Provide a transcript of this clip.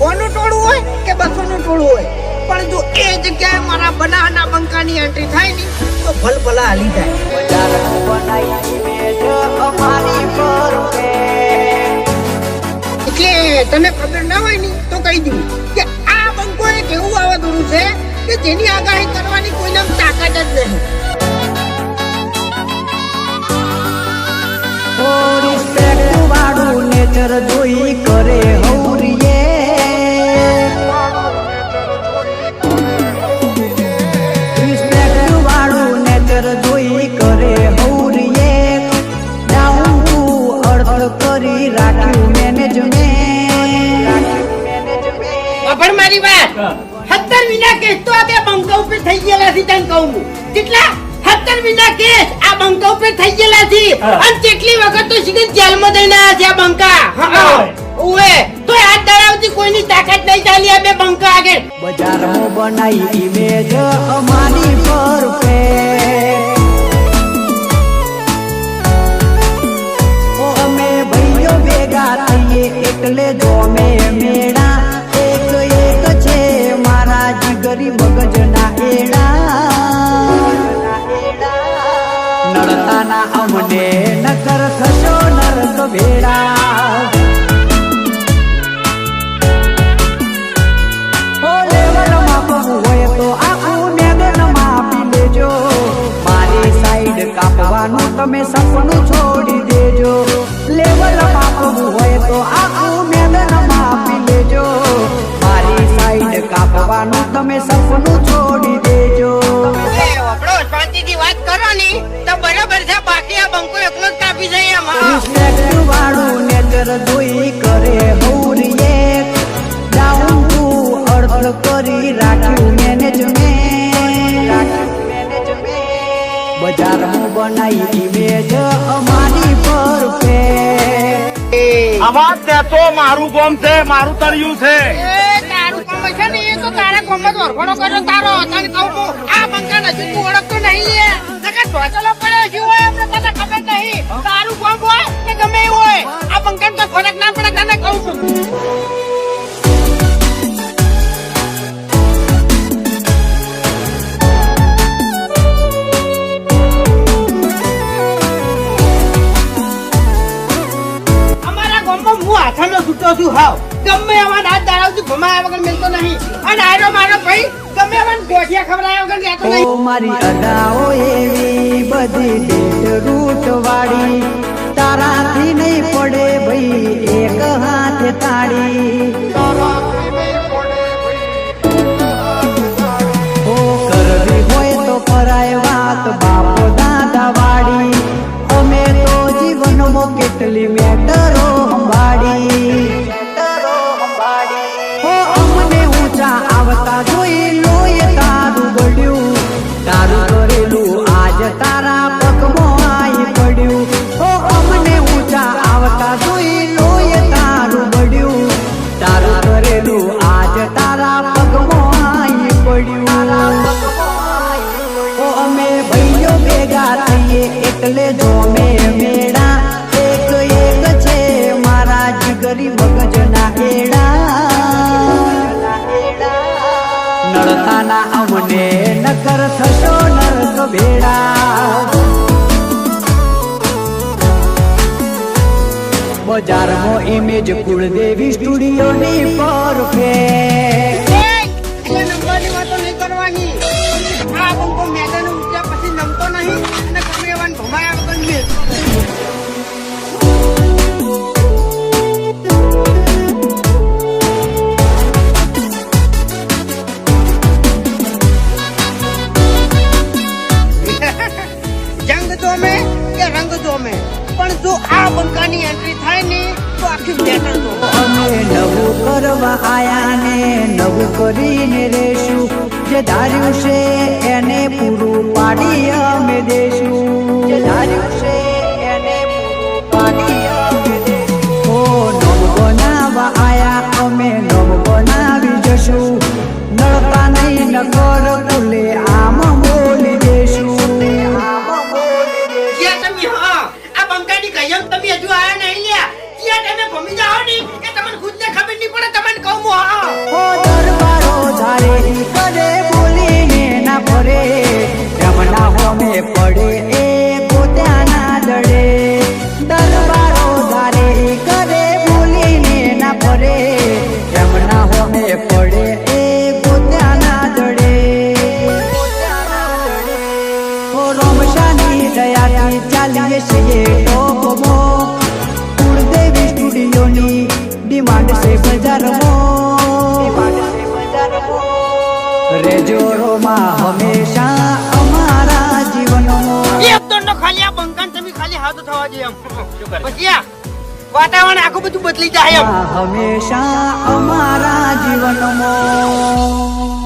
સોનું ટોળું હોય કે બસોનું ટોળું હોય? પણ જો એ જગ્યાએ મારા બનાના બંકાની એન્ટ્રી થાય ને તો ભલભલા હાલી જાય. એટલે તને ખબર ના હોય ને તો કહી દઉં કે આ બંકો એક એવું વાવાઝોડું છે કે જેની આગાહી પણ મારી વાત. સત્તર વિના કેસ તો આ બે બંકા ઉપર થઈ ગયેલા છે તને કહું કેટલા? સત્તર વિના કેસ આ બંકા ઉપર થઈ ગયેલા છે. અને કેટલી વખત તો સીધા જેલમાં દઈને આવ્યા છે આ બંકા. ઓવે. તો આ દરાવતી કોઈની તાકાત નહીં ચાલી આ બે બંકા આગળ. બજારમાં બનાવી ઇમેજ કાપવાનું તમે સપનું છોડી દેજો. લેવલ માપવું હોય તો આખું મેદાનમાં માપી લેજો. મારી સાઈડ કાપવાનું તમે સપનું છોડી દેજો. શાંતિથી વાત કરો ની તો બરાબર છે બાકી આ બંકો એકલો જ કાપી જાય એમાં. વાળું નેચર જોઈ કરે હૌરીએ બનાવી મેજ અમારી પરફેક્ટ આવા ત્યાં તો મારું ગોમ છે મારું તળિયું છે. તારું કામ છે ને એ તો તારા કામમાં જ વરઘોડો કર્યો તારો તને કહું છું આ તું ઓળખતો નહીં લે. નકર ઢોચલો પડ્યો છે હોય એમને તને ખબર નહીં. તારું હોય કે ગમે એવું હોય આ બંકાને તો ફરક ના પડે તને કહું છું. હાથાનો છૂટો છું, હાવ. ગમે એવા હાથ દાડાવથી ભમાયા વગર મિલતો નહીં. અને આયરો મારો ભાઈ, ગમે એવા ગોઠિયા ખવડાયા વગર રહેતો નહીં. ઓ મારી અદાઓ એવી બધી ડેટ રૂટ વાળી તારાથી નહીં પડે ભાઈ, એક હાથ તાળી. એટલે જો અમે મેળા એક એક છે મારા જીગરી મગજના એડા નળતાના અમને નકર થશો નરક ભેડા બજારમાં ઇમેજ કુળદેવી સ્ટુડિયોની પરફેક્ટ જોમે કે રંગ જોમે? પણ જો આ બંકાની એન્ટ્રી થાય ને, તો આખી બેટર જો કરવા આયા ને, નવું કરીને રેશું. જે ધાર્યું છે એને પૂરું પાડી અમે દેશું. જે ધાર્યું છે મને પડે એ ગોત્યાના દડે. રોમશાની દયાથી ચાલીએ છીએ કુળદેવી સ્ટુડિયોની ડિમાન્ડ છે બજારમો. રેજોરોમાં હંમેશા અમારા જીવનો ખાલી આ બંકાન તમે ખાલી હાથ થવા જોઈએ પછી વાતાવરણ આખું બધું બદલી જાય હંમેશા અમારા જીવનમાં